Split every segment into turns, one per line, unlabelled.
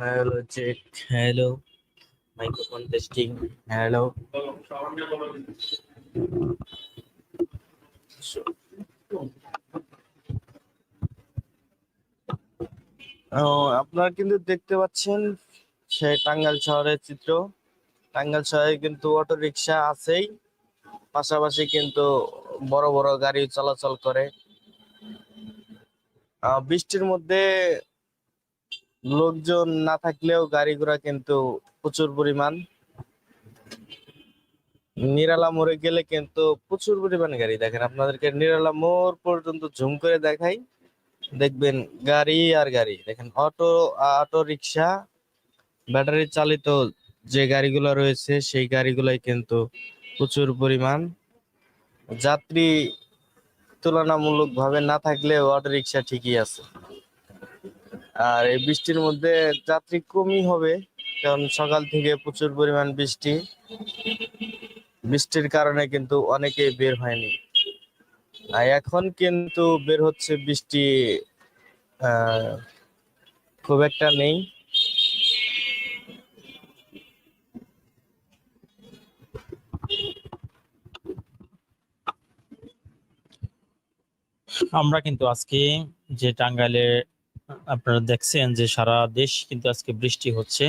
Hello check hello microphone testing. Hello. ও আপনারা কিন্তু দেখতে পাচ্ছেন সে টাঙ্গাইল শহরের চিত্র। টাঙ্গাইল শহরে কিন্তু অটো রিক্সা আছেই। পাশাপাশি কিন্তু বড় বড় গাড়ি চলাচল করে। আহ, বৃষ্টির মধ্যে লোকজন না থাকলেও গাড়ি ঘোড়া কিন্তু প্রচুর পরিমাণ। নিরালা মোড়ে গেলে কিন্তু প্রচুর পরিমাণ গাড়ি দেখেন, আপনাদেরকে নিরালা মোড় পর্যন্ত জুম করে দেখাই। দেখবেন গাড়ি আর গাড়ি, দেখেন অটো অটো রিক্সা, ব্যাটারি চালিত যে গাড়িগুলো রয়েছে, সেই গাড়িগুলাই কিন্তু প্রচুর পরিমাণ। যাত্রী তুলনামূলকভাবে না থাকলেও অটো রিক্সা ঠিকই আছে। আর এই বৃষ্টির মধ্যে যাত্রী কমই হবে, কারণ সকাল থেকে প্রচুর পরিমাণ বৃষ্টি। বৃষ্টির কারণে কিন্তু অনেকেই বের হয়নি। আর এখন কিন্তু বের হচ্ছে বৃষ্টি খুব একটা নেই।
আমরা কিন্তু আজকে যে টাঙ্গাইলে আপনারা দেখছেন যে সারা দেশ কিন্তু আজকে বৃষ্টি হচ্ছে।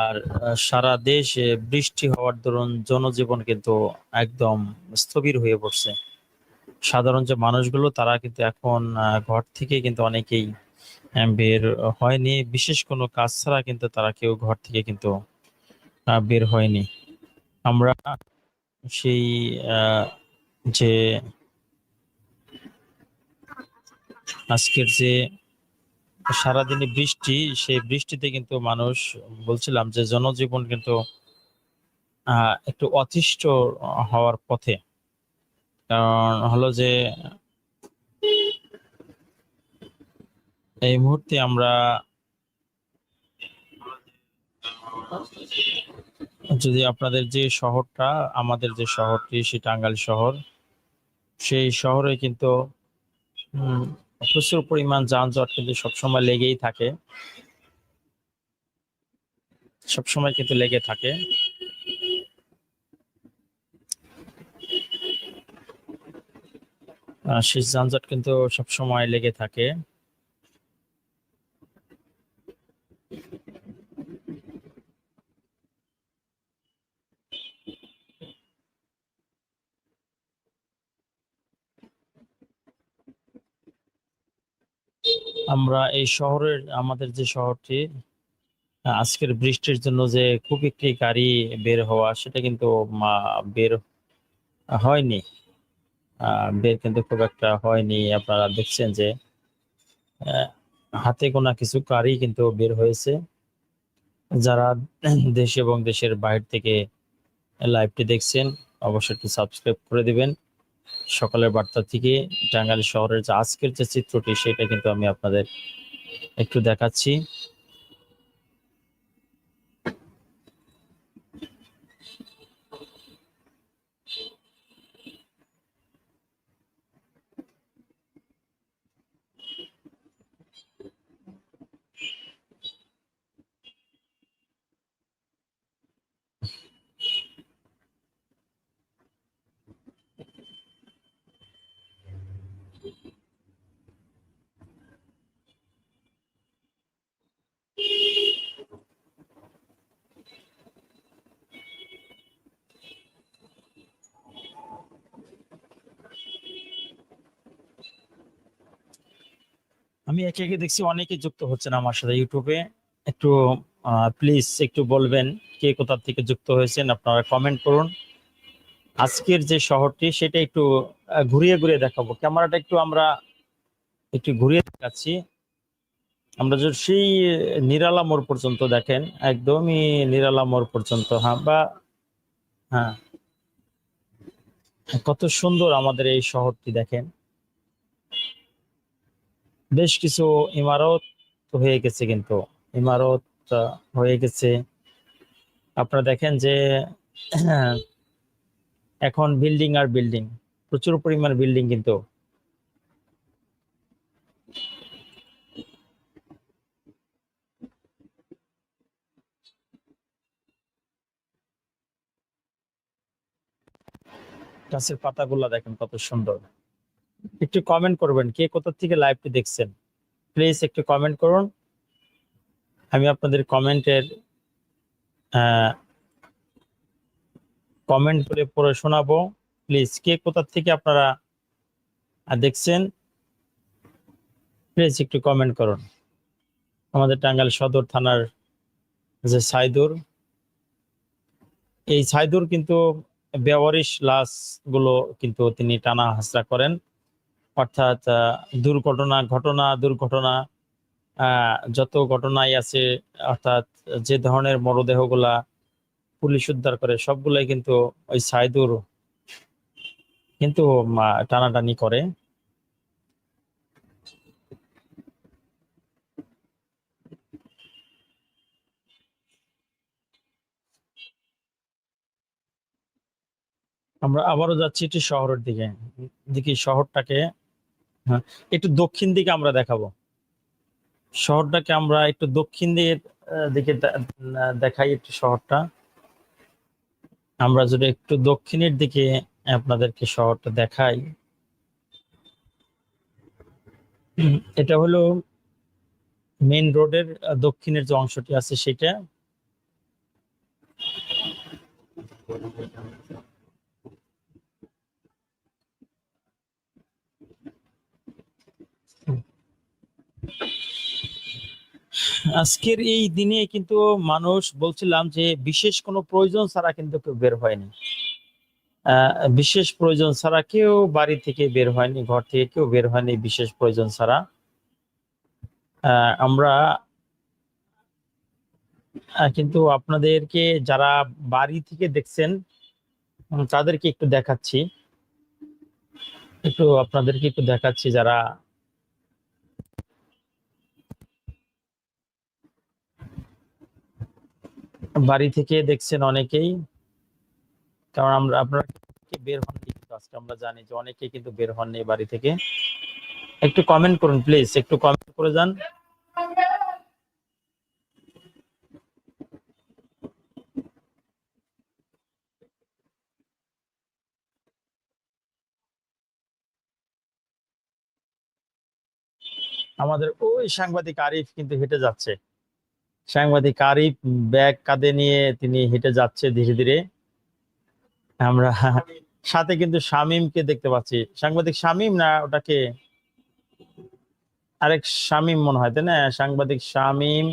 আর সারা দেশে বৃষ্টি হওয়ার দরুন জনজীবন কিন্তু একদম স্থবির হয়ে পড়ছে। সাধারণ যে মানুষগুলো, তারা কিন্তু এখন ঘর থেকে কিন্তু অনেকেই বের হয়নি। বিশেষ কোনো কাজ ছাড়া কিন্তু তারা কেউ ঘর থেকে কিন্তু বের হয়নি। আমরা সেই যে আজকের যে সারাদিনে বৃষ্টি, সেই বৃষ্টিতে কিন্তু মানুষ বলছিলাম যে জনজীবন কিন্তু একটু অতিষ্ঠ হওয়ার পথে। কারণ হলো যে, এই মুহূর্তে আমরা যদি আপনাদের যে শহরটা, আমাদের যে শহরটি, সেই টাঙ্গাইল শহর, সেই শহরে কিন্তু প্রচুর পরিমাণ যানজট কিন্তু সবসময় লেগেই থাকে। সবসময় কিন্তু লেগে থাকে। শেষ যানজট কিন্তু সবসময় লেগে থাকে। আমরা এই শহরের, আমাদের যে শহরটি আজকের বৃষ্টির জন্য যে খুব একটি গাড়ি বের হওয়া, সেটা কিন্তু বের হয়নি। বের কিন্তু খুব একটা হয়নি। আপনারা দেখছেন যে হাতে গোনা কিছু গাড়ি কিন্তু বের হয়েছে। যারা দেশ এবং দেশের বাইরে থেকে লাইভটি দেখছেন, অবশ্যই একটু সাবস্ক্রাইব করে দিবেন। সকালের বার্তা থেকে টাঙ্গাইল শহরের যে আজকের যে চিত্রটি, সেটা কিন্তু আমি আপনাদের একটু দেখাচ্ছি। আমি একে একে দেখছি অনেকে যুক্ত হচ্ছেন আমার সাথে ইউটিউবে। একটু প্লিজ একটু বলবেন কে কোথা থেকে যুক্ত হয়েছেন, আপনারা কমেন্ট করুন। আজকের যে শহরটি, সেটা একটু ঘুরিয়ে ঘুরিয়ে দেখাবো। ক্যামেরাটা একটু আমরা একটু ঘুরিয়ে দেখাচ্ছি। আমরা যদি সেই নিরালা মোড় পর্যন্ত দেখেন, একদমই নিরালা মোড় পর্যন্ত হ্যাঁ বা হ্যাঁ। কত সুন্দর আমাদের এই শহরটি দেখেন। বেশ কিছু ইমারত হয়ে গেছে কিন্তু। ইমারত হয়ে গেছে। আপনারা দেখেন যে, এখন বিল্ডিং আর বিল্ডিং, প্রচুর পরিমাণ বিল্ডিং কিন্তু। গাছের পাতাগুলা দেখেন কত সুন্দর। একটু কমেন্ট করবেন, কে কোথা থেকে লাইভটি দেখছেন? প্লিজ একটু কমেন্ট করুন। আমি আপনাদের কমেন্টের কমেন্ট করে পড়ে শোনাবো। প্লিজ কে কোথা থেকে আপনারা দেখছেন? প্লিজ একটু কমেন্ট করুন। আমাদের টাঙ্গাইল সদর থানার যে সাইদুর, এই সাইদুর কিন্তু বেওয়ারিশ লাশগুলো কিন্তু তিনি টানা হাসরা করেন। অর্থাৎ দুর্ঘটনা, ঘটনা, দুর্ঘটনা যত ঘটনাই আছে, অর্থাৎ যে ধরনের মরদেহগুলা পুলিশ উদ্ধার করে, সবগুলাই কিন্তু ওই সাইদুর কিন্তু টানাটানি করে। আমরা আবারও যাচ্ছি একটি শহরের দিকে। দেখি শহরটাকে হ্যাঁ একটু দক্ষিণ দিকে আমরা দেখাবো। শহরটাকে আমরা একটু দক্ষিণ দিকে দিকে দেখাই একটু শহরটা। আমরা যদি একটু দক্ষিণের দিকে আপনাদেরকে শহরটা দেখাই। এটা হলো মেইন রোডের দক্ষিণের যে অংশটি আছে সেটা। আজকের এই দিনে কিন্তু মানুষ বলছিলাম যে বিশেষ কোনো প্রয়োজন ছাড়া কিন্তু কেউ বের হয়নি। বিশেষ প্রয়োজন ছাড়া কেউ বাড়ি থেকে বের হয়নি, ঘর থেকে কেউ বের হয়নি বিশেষ প্রয়োজন ছাড়া। আমরা কিন্তু আপনাদেরকে যারা বাড়ি থেকে দেখছেন, তাদেরকে একটু দেখাচ্ছি। একটু আপনাদেরকে একটু দেখাচ্ছি যারা বাড়ি থেকে দেখছেন অনেকেই। কারণ আমরা, আপনারা বের হননি আজকে আমরা জানি যে অনেকে কিন্তু বের হননি বাড়ি থেকে। একটু কমেন্ট করুন প্লিজ একটু কমেন্ট করে যান। আমাদের ওই সাংবাদিক আরিফ কিন্তু হেঁটে যাচ্ছে। সাংবাদিক আরিফ ব্যাগ কাঁধে নিয়ে তিনি হেঁটে যাচ্ছে ধীরে ধীরে। আমরা সাথে কিন্তু শামীমকে দেখতে পাচ্ছি। সাংবাদিক শামীম না ওটাকে আরেক শামীম মনে হয়, তাই না? সাংবাদিক শামীম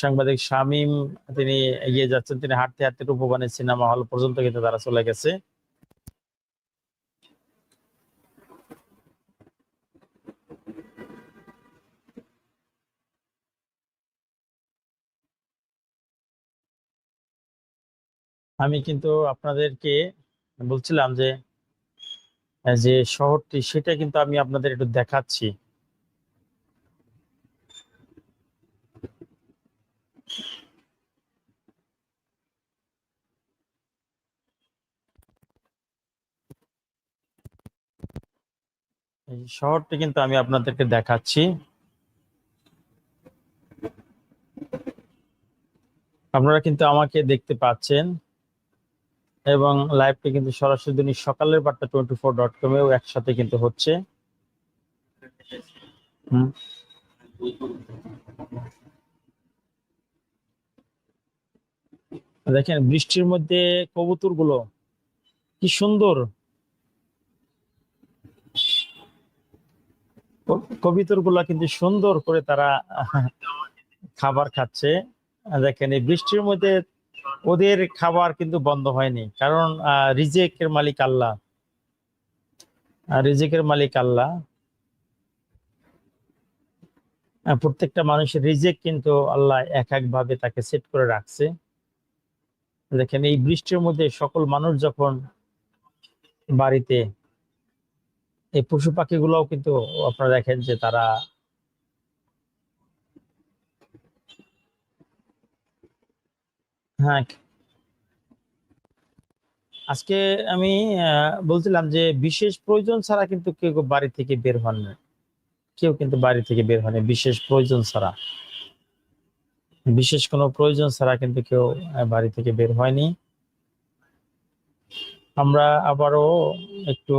সাংবাদিক শামীম, তিনি এগিয়ে যাচ্ছেন। তিনি হাঁটতে হাঁটতে রূপবানের সিনেমা হল পর্যন্ত কিন্তু তারা চলে গেছে। আমি কিন্তু আপনাদেরকে বলছিলাম যে যে শহরটি, সেটা কিন্তু আমি আপনাদের একটু দেখাচ্ছি। শহরটি কিন্তু আমি আপনাদেরকে দেখাচ্ছি। আপনারা কিন্তু আমাকে দেখতে পাচ্ছেন। এবং লাইভটি কিন্তু সরাসরি দৈনিক সকালের বার্তা টোয়েন্টি ফোর ডট কমেও একসাথে কিন্তু হচ্ছে। দেখেন, বৃষ্টির মধ্যে কবুতরগুলো কি সুন্দর। কবিতরগুলা কিন্তু সুন্দর করে তারা খাবার খাচ্ছে। দেখেন, এই বৃষ্টির মধ্যে ওদের খাবার কিন্তু বন্ধ হয়নি। কারণ রিজেকের মালিক আল্লাহ। রিজেকের মালিক আল্লাহ। প্রত্যেকটা মানুষের রিজেক কিন্তু আল্লাহ এক এক ভাবে তাকে সেট করে রাখছে। দেখেন, এই বৃষ্টির মধ্যে সকল মানুষ যখন বাড়িতে, এই পশু পাখিগুলোও কিন্তু আপনারা দেখেন যে তারা হ্যাঁ। আজকে আমি বলছিলাম যে বিশেষ প্রয়োজন ছাড়া কিন্তু কেউ বাড়ি থেকে বের হন না। কেউ কিন্তু বাড়ি থেকে বের হয়নি বিশেষ প্রয়োজন ছাড়া। বিশেষ কোনো প্রয়োজন ছাড়া কিন্তু কেউ বাড়ি থেকে বের হয়নি। আমরা আবারও একটু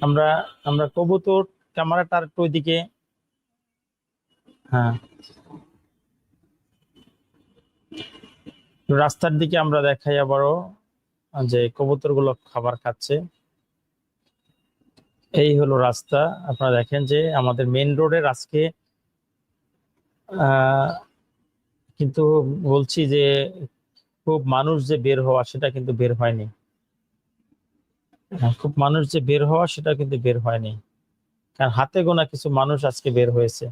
আমরা আমরা কবুতর ক্যামেরাটার একটু ওইদিকে হ্যাঁ। রাস্তার দিকে আমরা দেখাই আবারও যে কবুতরগুলো খাবার খাচ্ছে। এই হলো রাস্তা। আপনারা দেখেন যে আমাদের মেন রোডের আজকে কিন্তু বলছি যে খুব মানুষ যে বের হওয়া সেটা কিন্তু বের হয়নি। হ্যাঁ, খুব মানুষ যে বের হওয়া সেটা কিন্তু বের হয়নি। কারণ হাতে গোনা কিছু মানুষ আজকে বের হয়েছে।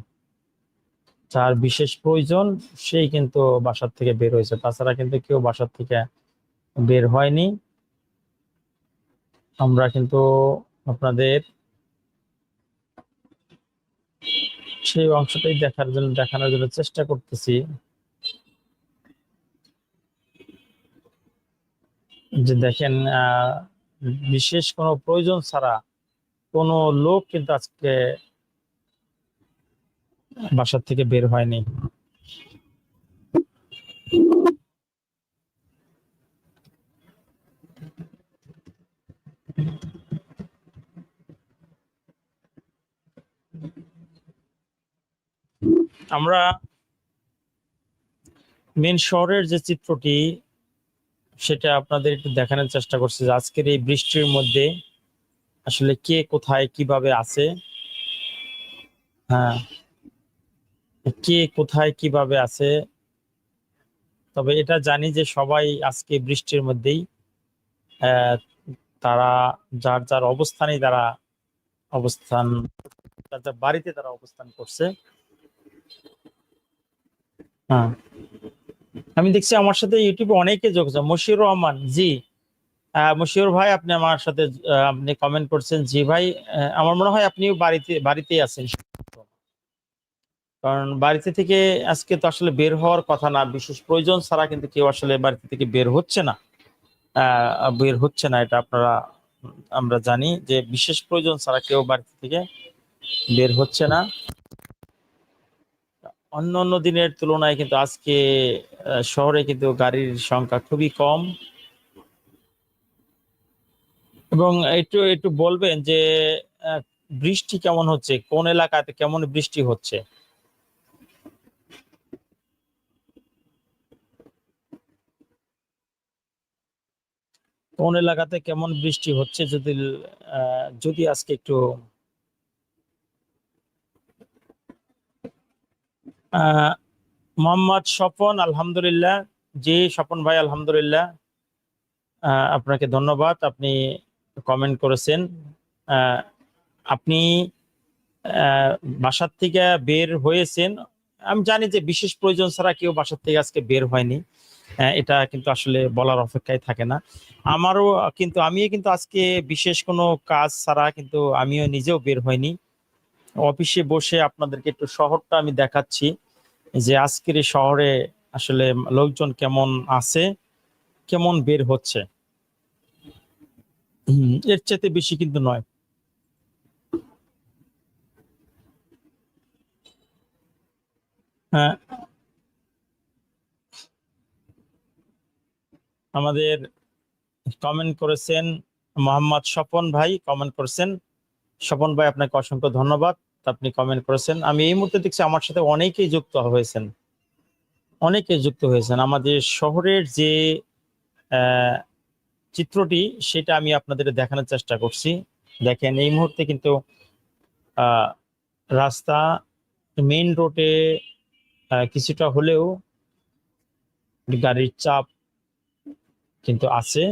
যার বিশেষ প্রয়োজন সেই কিন্তু বাসার থেকে বের হয়েছে। তাছাড়া কিন্তু কেউ বাসার থেকে বের হয়নি। আমরা কিন্তু আপনাদের সেই অংশটাই দেখার জন্য, দেখানোর জন্য চেষ্টা করতেছি। যে দেখেন বিশেষ কোনো প্রয়োজন ছাড়া কোনো লোক কিন্তু আজকে বাসার থেকে বের হয়নি। আমরা মেন শহরের যে চিত্রটি, সেটা আপনাদের একটু দেখানোর চেষ্টা করছি যে আজকের এই বৃষ্টির মধ্যে আসলে কে কোথায় কীভাবে আছে। হ্যাঁ। কে কোথায় কীভাবে আছে? তবে এটা জানি যে সবাই আজকে বৃষ্টির মধ্যেই তারা যার যার অবস্থানে তারা অবস্থান, যার যার বাড়িতে তারা অবস্থান করছে। হ্যাঁ। আমি দেখছি আমার সাথে ইউটিউবে অনেকে যোগ মশিউর রহমান, জি। মশিউর ভাই, আপনি আমার সাথে আপনি কমেন্ট করছেন। জি ভাই আমার মনে হয় আপনিও বাড়িতে, বাড়িতেই আছেন। কারণ বাড়িতে থেকে আজকে তো আসলে বের হওয়ার কথা না, বিশেষ প্রয়োজন ছাড়া কিন্তু কেউ আসলে বাড়িতে থেকে বের হচ্ছে না। বের হচ্ছে না, এটা আপনারা, আমরা জানি যে বিশেষ প্রয়োজন ছাড়া কেউ বাড়িতে থেকে বের হচ্ছে না। অন্য অন্য দিনের তুলনায় কিন্তু আজকে শহরে কিন্তু গাড়ির সংখ্যা খুবই কম। এবং একটু একটু বলবেন যে বৃষ্টি কেমন হচ্ছে? কোন এলাকাতে কেমন বৃষ্টি হচ্ছে? কোন এলাকাতে কেমন বৃষ্টি হচ্ছে যদি যদি আজকে একটু মোহাম্মদ স্বপন, আলহামদুলিল্লাহ। জি, স্বপন ভাই, আলহামদুলিল্লাহ। আপনাকে ধন্যবাদ। আপনি কমেন্ট করেছেন। আপনি বাসার থেকে বের হয়েছেন। আমি জানি যে বিশেষ প্রয়োজন ছাড়া কেউ বাসার থেকে আজকে বের হয়নি। এটা কিন্তু আসলে বলার অপেক্ষায় থাকে না। আমারও কিন্তু, আমিও কিন্তু আজকে বিশেষ কোনো কাজ ছাড়া কিন্তু আমিও নিজেও বের হয়নি অফিসে বসে আপনাদেরকে একটু শহরটা আমি দেখাচ্ছি যে আজকের এই শহরে আসলে লোকজন কেমন আছে, কেমন বের হচ্ছে। এর চাইতে বেশি কিন্তু নয়। হ্যাঁ আমাদের কমেন্ট করেছেন মোহাম্মদ স্বপন ভাই কমেন্ট করেছেন। স্বপন ভাই, আপনাকে অসংখ্য ধন্যবাদ। আপনি কমেন্ট করেছেন। আমি এই মুহূর্তে দেখছি আমার সাথে অনেকেই যুক্ত হয়েছেন। অনেকে যুক্ত হয়েছেন। আমাদের শহরের যে চিত্রটি, সেটা আমি আপনাদের দেখানোর চেষ্টা করছি। দেখেন, এই মুহূর্তে কিন্তু রাস্তা মেইন রোডে কিছুটা হলেও গাড়ির চাপ কিন্তু আছে।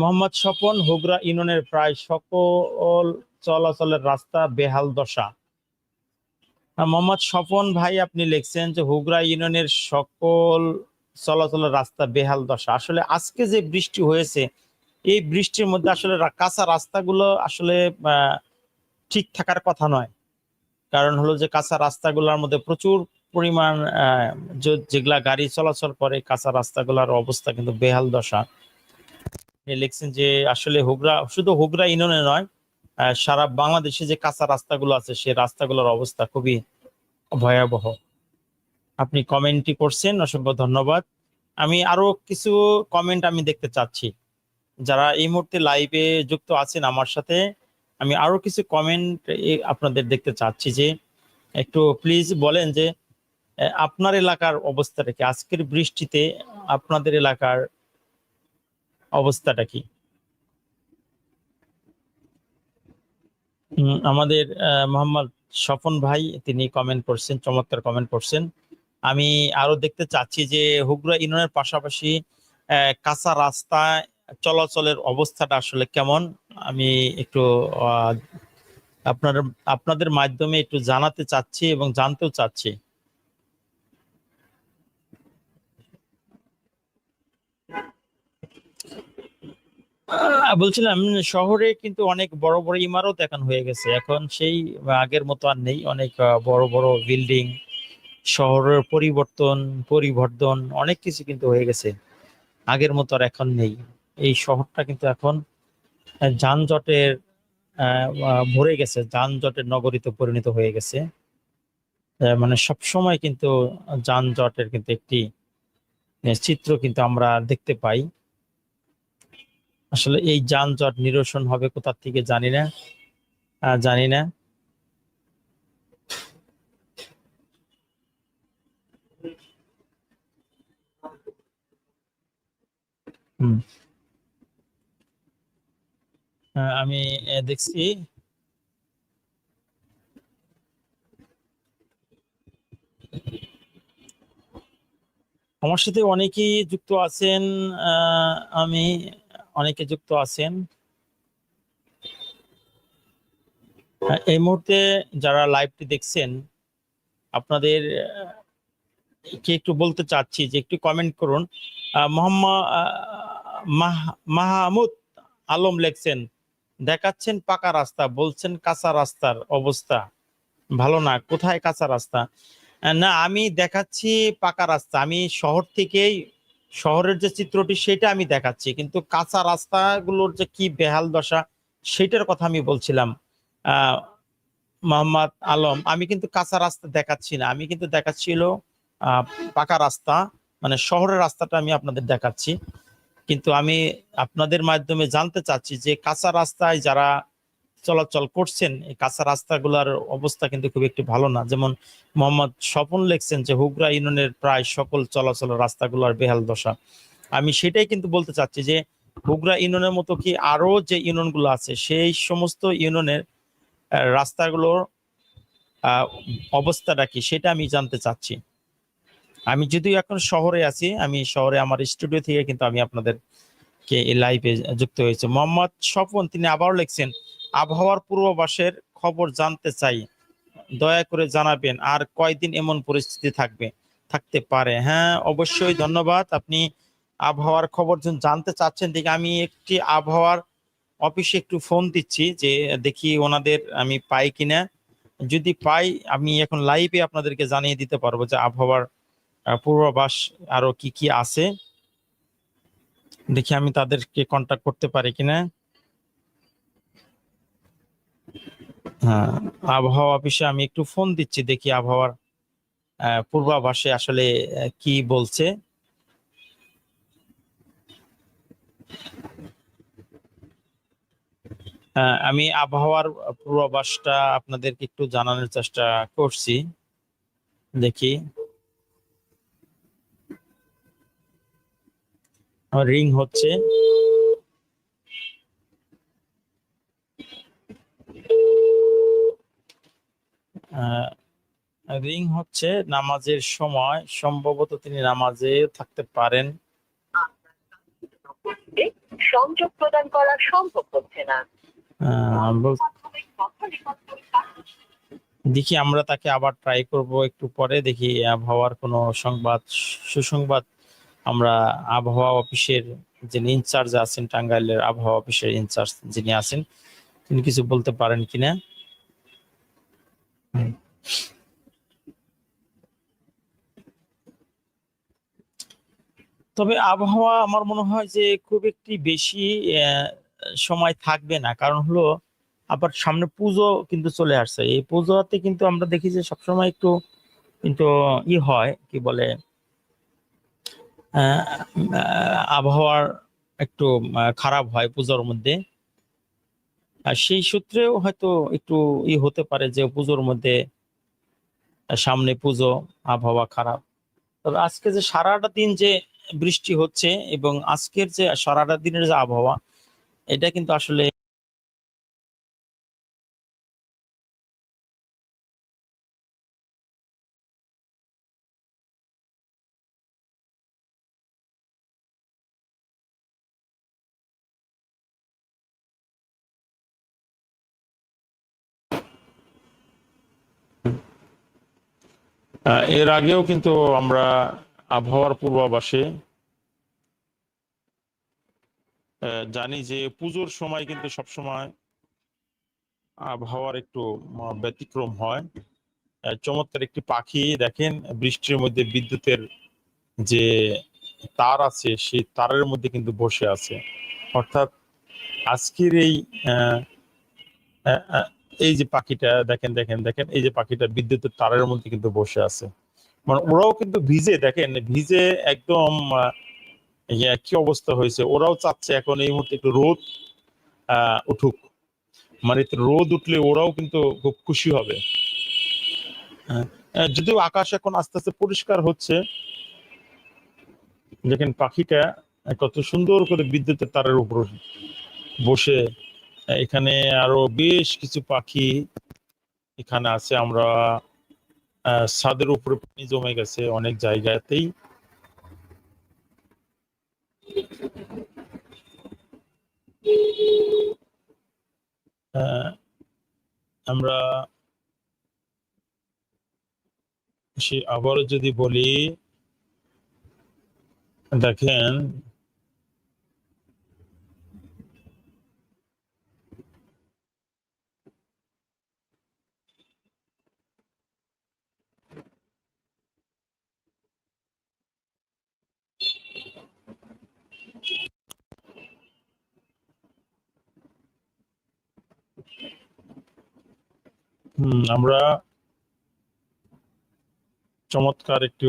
মোহাম্মদ স্বপন হুগরা ইউনিয়নের প্রায় সকল চলাচলের রাস্তা বেহাল দশা। মোহাম্মদ স্বপন ভাই, আপনি লিখছেন যে হুগরা ইউনিয়নের সকল চলাচলের রাস্তা বেহাল দশা। আসলে আজকে যে বৃষ্টি হয়েছে, এই বৃষ্টির মধ্যে আসলে কাঁচা রাস্তাগুলো আসলে ঠিক থাকার কথা নয়। কারণ হলো যে কাঁচা রাস্তাগুলোর মধ্যে প্রচুর পরিমাণ যেগুলা গাড়ি চলাচল করে, কাঁচা রাস্তাগুলোর অবস্থা কিন্তু বেহাল দশা। লিখছেন যে, আসলে হুগরা, শুধু হুগরা ইউনিয়নে নয় সারা বাংলাদেশে যে কাঁচা রাস্তাগুলো আছে সেই রাস্তাগুলোর অবস্থা খুবই ভয়াবহ। আপনি কমেন্টটি করছেন, অসংখ্য ধন্যবাদ। আমি আরও কিছু কমেন্ট আমি দেখতে চাচ্ছি। যারা এই মুহূর্তে লাইভে যুক্ত আছেন আমার সাথে, আমি আরও কিছু কমেন্ট আপনাদের দেখতে চাচ্ছি যে, একটু প্লিজ বলেন যে আপনার এলাকার অবস্থাটা কি? আজকের বৃষ্টিতে আপনাদের এলাকার অবস্থাটা কি? আমাদের মোহাম্মদ স্বপন ভাই, তিনি কমেন্ট করছেন, চমৎকার কমেন্ট করছেন। আমি আরও দেখতে চাচ্ছি যে হুগরা ইউনিয়নের পাশাপাশি কাঁচা রাস্তায় চলাচলের অবস্থাটা আসলে কেমন? আমি একটু আপনার, আপনাদের মাধ্যমে একটু জানাতে চাচ্ছি এবং জানতেও চাচ্ছি। বলছিলাম, শহরে কিন্তু অনেক বড় বড় ইমারত এখন হয়ে গেছে। এখন সেই আগের মতো আর নেই। অনেক বড় বড় বিল্ডিং, শহরের পরিবর্তন পরিবর্তন অনেক কিছু কিন্তু হয়ে গেছে। আগের মতো আর এখন নেই। এই শহরটা কিন্তু এখন যানজটের ভরে গেছে। যানজটের নগরীতে পরিণত হয়ে গেছে। মানে সব সময় কিন্তু যানজটের কিন্তু একটি চিত্র কিন্তু আমরা দেখতে পাই। আসলে এই যানজট নিরসন হবে কোথা থেকে জানি না। জানি না। আমি দেখছি। আমার সাথে অনেকেই যুক্ত আছেন। আমি অনেকে যুক্ত আছেন। এই মুহূর্তে যারা লাইভটি দেখছেন, আপনাদের কে একটু বলতে চাচ্ছি যে একটু কমেন্ট করুন। মোহাম্মদ মাহ- মাহমুদ আলম লেখছেন, দেখাচ্ছেন পাকা রাস্তা, বলছেন কাঁচা রাস্তার অবস্থা। ভালো না, কোথায় কাঁচা রাস্তা? না, আমি দেখাচ্ছি পাকা রাস্তা। আমি শহর থেকেই শহরের যে চিত্রটি, সেটা আমি দেখাচ্ছি। কিন্তু কাঁচা রাস্তাগুলোর যে কি বেহাল দশা, সেটার কথা আমি বলছিলাম। মোহাম্মদ আলম, আমি কিন্তু কাঁচা রাস্তা দেখাচ্ছি না। আমি কিন্তু দেখাচ্ছিল পাকা রাস্তা মানে শহরের রাস্তাটা আমি আপনাদের দেখাচ্ছি। কিন্তু আমি আপনাদের মাধ্যমে জানতে চাচ্ছি যে কাঁচা রাস্তায় যারা চলাচল করছেন, এই কাঁচা রাস্তাগুলোর অবস্থা কিন্তু খুব একটি ভালো না। যেমন মোহাম্মদ স্বপন লিখছেন যে, হুগরা ইউনিয়নের প্রায় সকল চলাচলের রাস্তাগুলোর বেহাল দশা। আমি সেটাই কিন্তু বলতে চাচ্ছি যে, হুগরা ইউনিয়নের মতো কি আরও যে ইউনিয়নগুলো আছে, সেই সমস্ত ইউনিয়নের রাস্তাগুলোর অবস্থাটা কি সেটা আমি জানতে চাচ্ছি। আমি যদিও এখন শহরে আছি, আমি শহরে আমার স্টুডিও থেকে কিন্তু আমি আপনাদেরকে এই লাইভে যুক্ত হয়েছে। মোহাম্মদ স্বপন, তিনি আবারও লিখছেন আবহাওয়ার পূর্বাভাসের খবর জানতে চাই। দয়া করে জানাবেন, আর কয়দিন এমন পরিস্থিতি থাকবে, থাকতে পারে। হ্যাঁ অবশ্যই ধন্যবাদ। আপনি আবহাওয়ার খবর জানতে চাচ্ছেন, দেখি আমি একটি আবহাওয়ার অফিসে একটু ফোন দিচ্ছি যে দেখি ওনাদের আমি পাই কিনা। যদি পাই, আমি এখন লাইভে আপনাদেরকে জানিয়ে দিতে পারব যে আবহাওয়ার পূর্বাভাস আরও কি কি আছে। দেখি আমি তাদেরকে কন্ট্যাক্ট করতে পারি কিনা। হ্যাঁ। আবহাওয়া অফিসে আমি একটু ফোন দিচ্ছি, দেখি আবহাওয়ার পূর্বাভাসে আসলে কি বলছে। আমি আবহাওয়ার পূর্বাভাসটা আপনাদেরকে একটু জানানোর চেষ্টা করছি। দেখি। রিং হচ্ছে। রিং হচ্ছে নামাজের সময় সম্ভবত তিনি নামাজে থাকতে পারেন।
সংযোগ প্রদান করা সম্ভব হচ্ছে না।
দেখি আমরা তাকে আবার ট্রাই করব একটু পরে। দেখি আবহাওয়ার কোনো সংবাদ সুসংবাদ। আমরা আবহাওয়া অফিসের যিনি ইনচার্জ আছেন টাঙ্গাইলের আবহাওয়া অফিসের ইনচার্জ যিনি আছেন তিনি কিছু বলতে পারেন কিনা। তবে আবহাওয়া আমার মনে হয় যে খুব একটি বেশি সময় থাকবে না। কারণ হলো, আবার সামনে পুজো কিন্তু চলে আসছে। এই পুজোতে কিন্তু আমরা দেখি যে সবসময় একটু, কিন্তু ই হয়, কি বলে আবহাওয়ার একটু খারাপ হয় পুজোর মধ্যে। আর সেই সূত্রেও হয়তো একটু ই হতে পারে যে পুজোর মধ্যে সামনে পুজো, আবহাওয়া খারাপ। তবে আজকে যে সারাটা দিন যে বৃষ্টি হচ্ছে এবং আজকের যে সারাটা দিনের যে আবহাওয়া, এটা কিন্তু আসলে এর আগেও কিন্তু আমরা আবহাওয়ার পূর্বাভাসে জানি যে পুজোর সময় কিন্তু সবসময় আবহাওয়ার একটু ব্যতিক্রম হয়। চমৎকার একটি পাখি দেখেন, বৃষ্টির মধ্যে বিদ্যুতের যে তার আছে, সেই তারের মধ্যে কিন্তু বসে আছে। অর্থাৎ আজকের এই এই যে পাখিটা দেখেন দেখেন দেখেন এই যে পাখিটা বিদ্যুতের তারের মধ্যে কিন্তু বসে আছে। মানে ওরাও কিন্তু ভিজে দেখেন ভিজে একদম কি অবস্থা হয়েছে? ওরাও চাচ্ছে এখন এই মুহূর্তে একটু রোদ উঠুক। মানে রোদ উঠলে ওরাও কিন্তু খুব খুশি হবে। হ্যাঁ, যদিও আকাশ এখন আস্তে আস্তে পরিষ্কার হচ্ছে দেখেন পাখিটা কত সুন্দর করে বিদ্যুতের তারের উপর বসে এখানে আরও বেশ কিছু পাখি এখানে আছে, আমরা ছাদের উপরে পানি জমে গেছে অনেক জায়গাতেই। আমরা সে আবারও যদি বলি, দেখেন আমরা চমৎকার একটি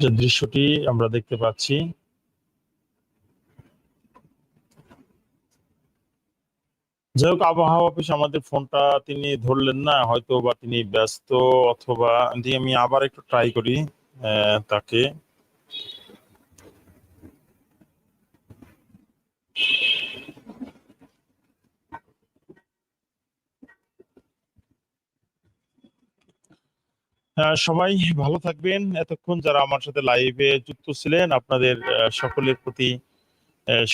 যে দৃশ্যটি আমরা দেখতে পাচ্ছি। যাই হোক, আবহাওয়া অফিস আমাদের ফোনটা তিনি ধরলেন না হয়তো বা তিনি ব্যস্ত অথবা আমি আবার একটু ট্রাই করি তাকে। সবাই ভালো থাকবেন। এতক্ষণ যারা আমার সাথে লাইভে যুক্ত ছিলেন, আপনাদের সকলের প্রতি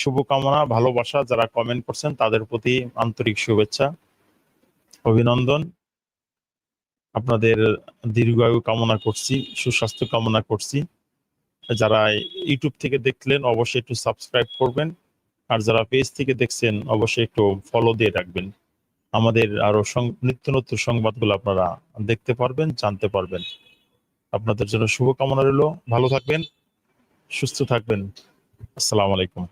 শুভকামনা, ভালোবাসা, যারা কমেন্ট করছেন, তাদের প্রতি আন্তরিক শুভেচ্ছা, অভিনন্দন। আপনাদের দীর্ঘায়ু কামনা করছি, সুস্বাস্থ্য কামনা করছি। যারা ইউটিউব থেকে দেখলেন, অবশ্যই একটু সাবস্ক্রাইব করবেন। আর যারা পেজ থেকে দেখছেন, অবশ্যই একটু ফলো দিয়ে রাখবেন। আমাদের আরও নিত্য নতুন সংবাদগুলো আপনারা দেখতে পারবেন, জানতে পারবেন। আপনাদের জন্য শুভকামনা রইল। ভালো থাকবেন, সুস্থ থাকবেন। আসসালামু আলাইকুম।